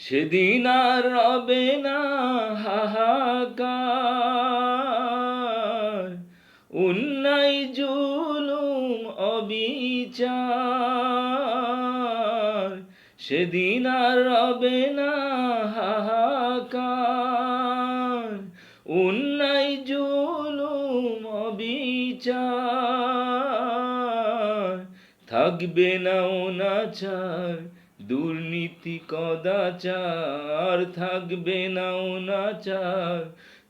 সেদিন আর রবে না হাহাকার। উন্নাই জুলুম অবিচার। সেদিন আর রবে না হাহাকার। উন্নাই জুলুম অবিচার। থাকবে না অনাচার দুর্নীতি কদাচার থাকবে না অনাচার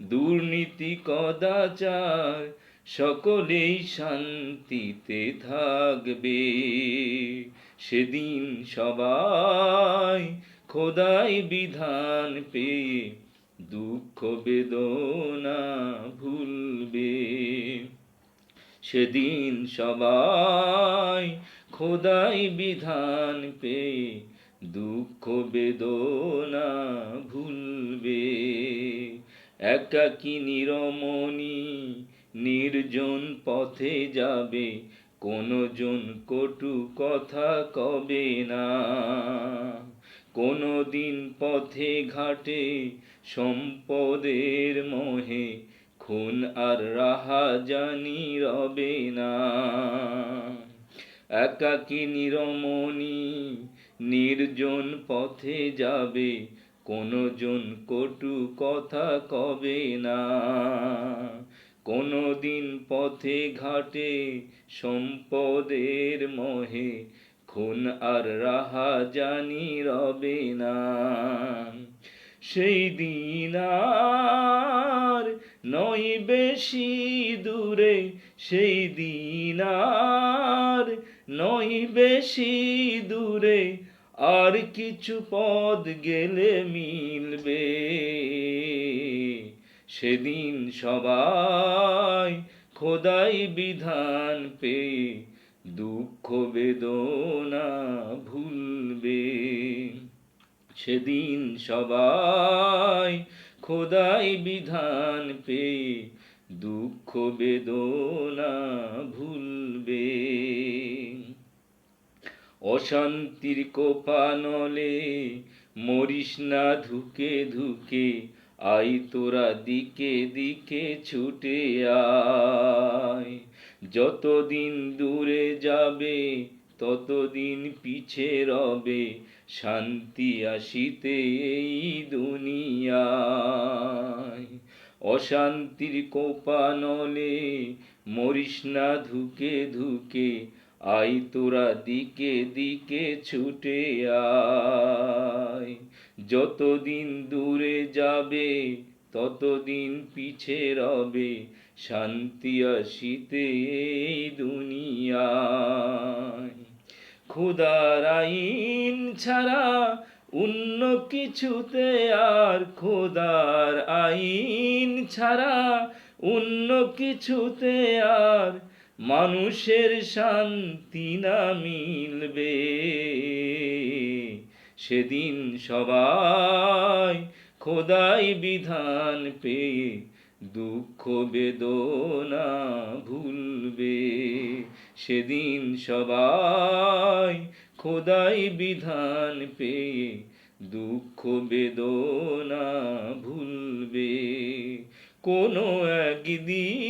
দুর্নীতি কদাচার সকলেই শান্তিতে থাকবে। সেদিন সবাই খোদাই বিধান পেয়ে দুঃখ বেদনা ভুলবে। সেদিন সবাই খোদাই বিধান পেয়ে দুঃখ বেদনা ভুলবে। একাকি নিরমণি নির্জন পথে যাবে? কোনো জন কটু কথা কবে না? কোনো দিন পথে ঘাটে সম্পদের মোহে খুন আর রাহা জানি রবে না। একাকি নিরমণি নির্জন পথে যাবে কোনো জন কটু কথা কবে না। কোনো দিন পথে ঘাটে সম্পদের মহে, খুন আর রাহা জানি রবে না। সেই দিন আর নয় বেশি দূরে, সেই দিন আর নয় বেশি আর কিছু পদ গেলে মিলবে। সেদিন সবাই খোদাই বিধান পেয়ে দুঃখ বেদনা ভুলবে। সেদিন সবাই খোদাই বিধান পেয়ে দুঃখ বেদনা ভুলবে। অশান্তির কোপানলে মরিস না ধুকে ধুকে আই তোরা দিকে দিকে ছুটে আয়। যতদিন দূরে যাবে, ততদিন পিছে রবে, শান্তি আসিতে এই দুনিয়ায়। অশান্তির কোপানলে মরিস না ধুকে ধুকে আই তোরা দিকে দিকে ছুটে আয়। যতদিন দূরে যাবে, ততদিন পিছে রবে শান্তি আসিতে এই দুনিয়ায়। খোদার আইন ছাড়া অন্য কিছুতে আর খোদার আইন ছাড়া অন্য কিছুতে আর মানুষের শান্তি না মিলবে। সেদিন সবাই খোদাই বিধান পেয়ে দুঃখ বেদনা ভুলবে। সেদিন সবাই খোদাই বিধান পেয়ে দুঃখ বেদনা ভুলবে। কোনো একদিন